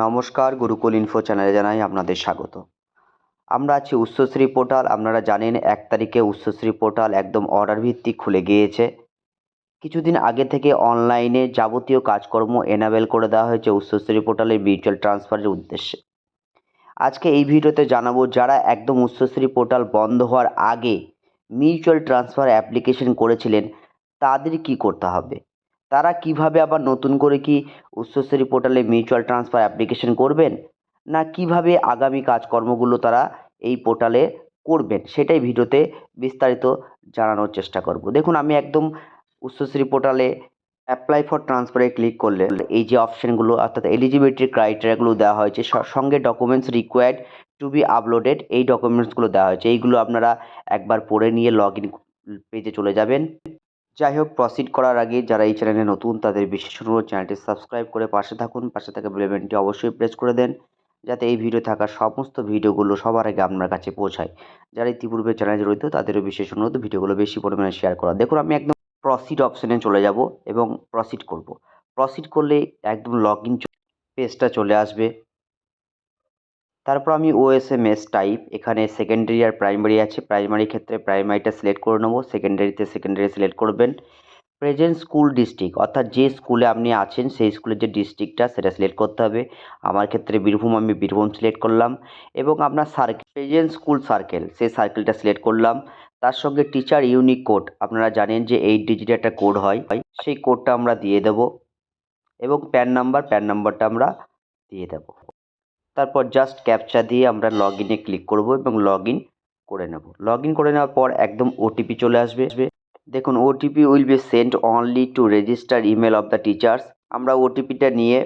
নমস্কার গুরুকুল ইনফো চ্যানেলে জানাই আপনাদের স্বাগত। আমরা আছি উচ্চশ্রী পোর্টাল আপনারা জানেন এক তারিখে উচ্চশ্রী পোর্টাল একদম অর্ডার ভিত্তিক খুলে গিয়েছে। কিছুদিন আগে থেকে অনলাইনে যাবতীয় কাজকর্ম এনাবেল করে দেওয়া হয়েছে উচ্চশ্রী পোর্টালের মিউচুয়াল ট্রান্সফারের উদ্দেশ্যে। আজকে এই ভিডিওতে জানাব, যারা একদম উচ্চশ্রী পোর্টাল বন্ধ হওয়ার আগে মিউচুয়াল ট্রান্সফার অ্যাপ্লিকেশন করেছিলেন, তাদের কি করতে হবে? তারা কীভাবে আবার নতুন করে কি উচ্চশ্রী পোর্টালে মিউচুয়াল ট্রান্সফার অ্যাপ্লিকেশন করবেন? না কীভাবে আগামী কাজকর্মগুলো তারা এই পোর্টালে করবেন? সেটাই ভিডিওতে বিস্তারিত জানানোর চেষ্টা করব। দেখুন, আমি একদম উচ্চশ্রী পোর্টালে অ্যাপ্লাই ফর ট্রান্সফারে ক্লিক করলে এই যে অপশানগুলো অর্থাৎ এলিজিবিলিটি ক্রাইটেরিয়াগুলো দেওয়া হয়েছে সঙ্গে documents required to be uploaded এই ডকুমেন্টসগুলো দেওয়া হয়েছে। এইগুলো আপনারা একবার পড়ে নিয়ে লগ ইন পেজে চলে যাবেন। যাই হোক প্রসিড করার আগে যারা এই চ্যানেলে নতুন, তাদের বিশেষ অনুরোধ চ্যানেলটি সাবস্ক্রাইব করে পাশে থাকুন, পাশে থাকা বেলবেনটি অবশ্যই প্রেস করে দেন, যাতে এই ভিডিও থাকা সমস্ত ভিডিওগুলো সবার আগে আপনার কাছে পৌঁছায়। যারা ইতিপূর্বে চ্যানেলে জড়িত, তাদেরও বিশেষ অনুরোধ ভিডিওগুলো বেশি পরিমাণে শেয়ার করা। দেখুন, আমি একদম প্রসিড অপশানে চলে যাব এবং প্রসিড করব। প্রসিড করলে একদম লগ ইন পেজটা চলে আসবে। তারপর আমি ওএসএমএস টাইপ এখানে সেকেন্ডারি আর প্রাইমারি আছে। প্রাইমারি ক্ষেত্রে প্রাইমারিটা সিলেক্ট করে নেব সেকেন্ডারিতে সেকেন্ডারি সিলেক্ট করবেন। প্রেজেন্ট স্কুল ডিস্ট্রিক্ট অর্থাৎ যে স্কুলে আপনি আছেন, সেই স্কুলের যে ডিস্ট্রিক্টটা সেটা সিলেক্ট করতে হবে। আমার ক্ষেত্রে বীরভূম, আমি বীরভূম সিলেক্ট করলাম। এবং আপনার সার্কেল প্রেজেন্ট স্কুল সার্কেল সেই সার্কেলটা সিলেক্ট করলাম। তার সঙ্গে টিচার ইউনিক কোড আপনারা জানেন যে এইট ডিজিটের একটা কোড হয়। সেই কোডটা আমরা দিয়ে দেব। এবং প্যান নাম্বার প্যান নাম্বারটা আমরা দিয়ে দেব। তারপর জাস্ট ক্যাপচা দিয়ে আমরা লগ ইনে ক্লিক করব এবং লগ ইন করে নেব। লগ ইন করে নেওয়ার পর একদম ওটিপি চলে আসবে। দেখুন OTP will be sent only to register email of the teachers আমরা ওটিপিটা নিয়ে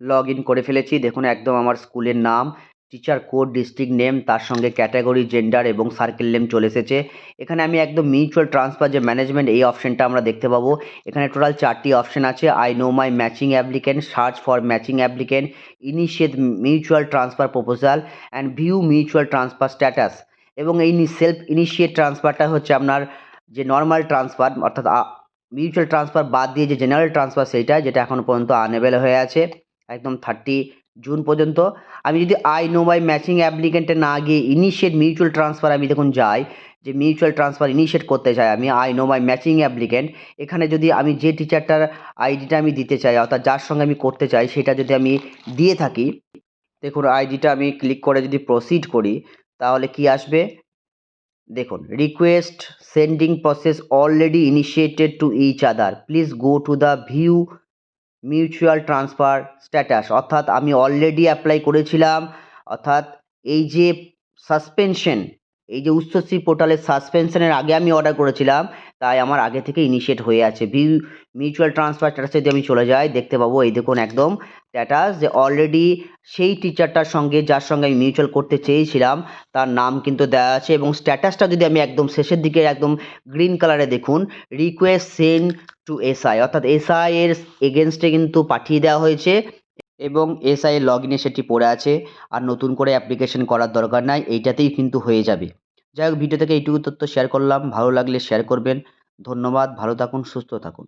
লগ ইন করে ফেলেছি। দেখুন, একদম আমার স্কুলের নাম। টিচার কোড ডিস্ট্রিক্ট নেম তার সঙ্গে ক্যাটাগরি জেন্ডার এবং সার্কেল নেম চলে এসেছে। এখানে আমি একদম মিউচুয়াল ট্রান্সফার যে ম্যানেজমেন্ট এই অপশনটা আমরা দেখতে পাবো। এখানে টোটাল চারটি অপশন আছে। I know my matching applicant search for matching applicant initiate mutual transfer proposal and view mutual transfer status এবং এই সেলফ ইনিশিয়েট ট্রান্সফারটা হচ্ছে আপনার যে নর্মাল ট্রান্সফার অর্থাৎ মিউচুয়াল ট্রান্সফার বাদ দিয়ে যে জেনারেল ট্রান্সফার সেইটা যেটা এখনও পর্যন্ত আনেবেল হয়ে আছে। একদম থার্টি জুন পর্যন্ত। আমি যদি আই নো মাই ম্যাচিং অ্যাপ্লিকেন্টে না গিয়ে ইনিশিয়েট মিউচুয়াল ট্রান্সফার আমি দেখুন যাই, যে মিউচুয়াল ট্রান্সফার ইনিশিয়েট করতে চাই, আমি I know my matching applicant এখানে যদি আমি যে টিচারটার আইডিটা আমি দিতে চাই, অর্থাৎ যার সঙ্গে আমি করতে চাই, সেটা যদি আমি দিয়ে থাকি, দেখুন আইডিটা আমি ক্লিক করে যদি প্রসিড করি, তাহলে কি আসবে? দেখুন request sending process already initiated to each other please go to the view mutual transfer status অর্থাৎ আমি অলরেডি অ্যাপ্লাই করেছিলাম। অর্থাৎ এই যে সাসপেনশন এই যে উচ্চশ্রী পোর্টালের সাসপেনশনের আগে আমি অর্ডার করেছিলাম তাই আমার আগে থেকে ইনিশিয়েট হয়ে আছে। ভিউ মিউচুয়াল ট্রান্সফার স্ট্যাটাসে যদি আমি চলে যাই, দেখতে পাবো এই দেখুন একদম স্ট্যাটাস যে অলরেডি সেই টিচারটার সঙ্গে, যার সঙ্গে আমি মিউচুয়াল করতে চেয়েছিলাম, তার নাম কিন্তু দেওয়া আছে এবং স্ট্যাটাসটা যদি আমি একদম শেষের দিকে একদম গ্রিন কালারে দেখুন রিকোয়েস্ট সেন্ড টু এসআই অর্থাৎ এসআই এর এগেনস্টে কিন্তু পাঠিয়ে দেওয়া হয়েছে এবং এসআই লগ ইনে সেটি পড়ে আছে। আর নতুন করে অ্যাপ্লিকেশন করার দরকার নাই, এইটাতেই কিন্তু হয়ে যাবে। যাই হোক ভিডিও থেকে এইটুকু তথ্য শেয়ার করলাম। ভালো লাগলে শেয়ার করবেন। ধন্যবাদ। ভালো থাকুন, সুস্থ থাকুন।